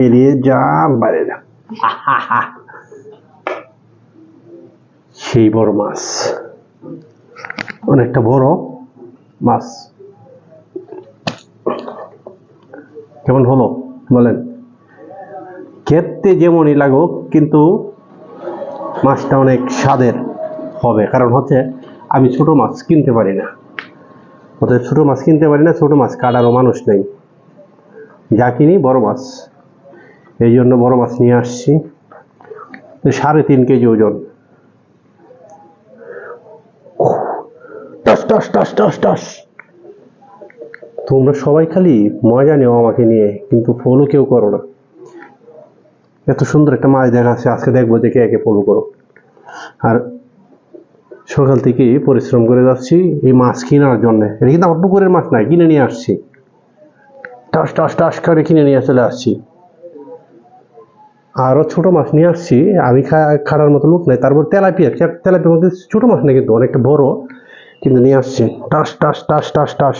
বেরিয়ে যা বাইরে যা। সেই বড় মাছ। অনেকটা বড় মাছ। কেমন হলো? বলেন। খেতে যেমনই লাগুক, কিন্তু মাছটা অনেক স্বাদের হবে। কারণ হচ্ছে, আমি ছোট মাছ কিনতে পারি না। অতএব ছোট মাছ কিনতে পারি না, ছোট মাছ কাটারও মানুষ নেই। যা কিনি বড় মাছ। এই জন্য বড় মাছ নিয়ে আসছি। সাড়ে তিন কেজি ওজন। তোমরা সবাই খালি মজা নেও আমাকে নিয়ে, কিন্তু ফলো কেউ করো না। এত সুন্দর একটা মাছ দেখা যাচ্ছে, আজকে দেখব কে একে ফলো করো। আর সকাল থেকে পরিশ্রম করে যাচ্ছি এই মাছ কেনার জন্য। এটা কিন্তু আমার পুকুরের মাছ নাই কিনে নিয়ে আসছি। টাস টাস টাস করে কিনে নিয়ে চলে আসছি। আরও ছোট মাছ নিয়ে আসছি। আমি খাড়ার মতো লোক নাই। তারপর তেলাপিয়া তে- তেলাপিয়ার মধ্যে ছোট মাছ না কিন্তু, অনেকটা বড় কিন্তু নিয়ে আসছি। টাস টাস টাস টাস টাস।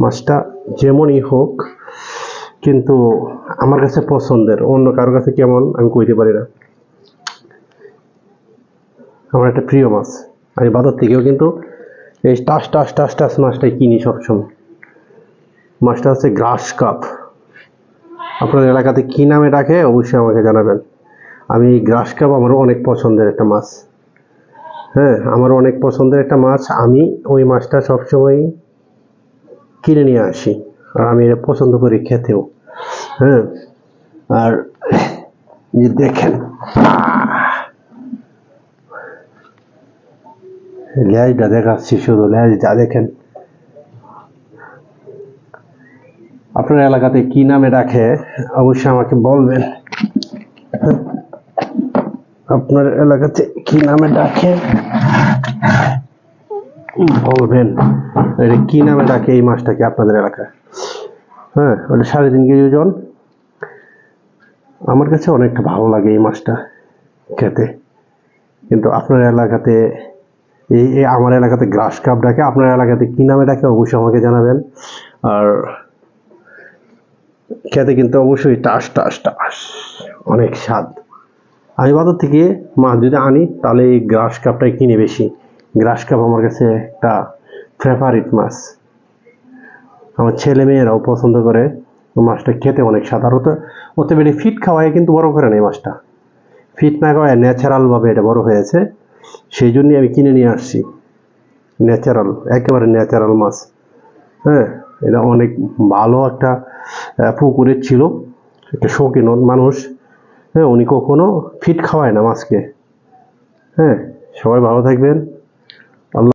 মাছটা যেমনই হোক, কিন্তু আমার কাছে পছন্দের। অন্য কারোর কাছে কেমন আমি কইতে পারি না। আমার একটা প্রিয় মাছ। আমি বাজার থেকেও কিন্তু এই টাস টাস টাস টাস মাছটাই কিনি সবসময়। মাছটা হচ্ছে গ্রাস কাপ। আপনার এলাকাতে কী নামে ডাকে, অবশ্যই আমাকে জানাবেন। আমি গ্রাস কাপ আমার অনেক পছন্দের একটা মাছ। হ্যাঁ আমার অনেক পছন্দের একটা মাছ। আমি ওই মাছটা সবসময় কিনে নিয়ে আসি। আর আমি এটা পছন্দ করি খেতেও। হ্যাঁ আর দেখেন। লেজটা দেখাচ্ছি শুধু, লেজটা দেখেন। আপনার এলাকাতে কি নামে ডাকে, অবশ্যই আমাকে বলবেন। আপনার এলাকাতে কি নামে ডাকে? বলবেন। কি নামে ডাকে এই মাছটাকে আপনাদের এলাকায়? হ্যাঁ ওটা সাড়ে তিন কেজি ওজন? আমার কাছে অনেকটা ভালো লাগে এই মাছটা খেতে। কিন্তু আপনার এলাকাতে এই আমার এলাকাতে গ্রাস কাপ ডাকে, আপনার এলাকাতে কি নামে ডাকে অবশ্যই আমাকে জানাবেন। আর খেতে কিন্তু অবশ্যই টাস টাস টাস। অনেক স্বাদ। আমি বাজার থেকে মাছ যদি আনি, তাহলে এই গ্রাস কাপটাই কিনে বেশি। গ্রাস কাপ আমার কাছে একটা ফেভারিট মাছ। আমার ছেলে মেয়েরাও পছন্দ করে। মাছটা খেতে অনেক আর ওতে বেশি ফিট খাওয়ায় কিন্তু বড় করে নেই মাছটা। ফিট না খাওয়ায় ন্যাচারালভাবে এটা বড় হয়েছে। সেই জন্যই আমি কিনে নিয়ে আসছি। ন্যাচারাল একেবারে ন্যাচারাল মাছ। হ্যাঁ এটা অনেক ভালো একটা পুকুরের ছিল। একটা শৌখিন মানুষ। হ্যাঁ উনি কখনো ফিট খাওয়ায় না মাছকে। হ্যাঁ সবাই ভালো থাকবেন।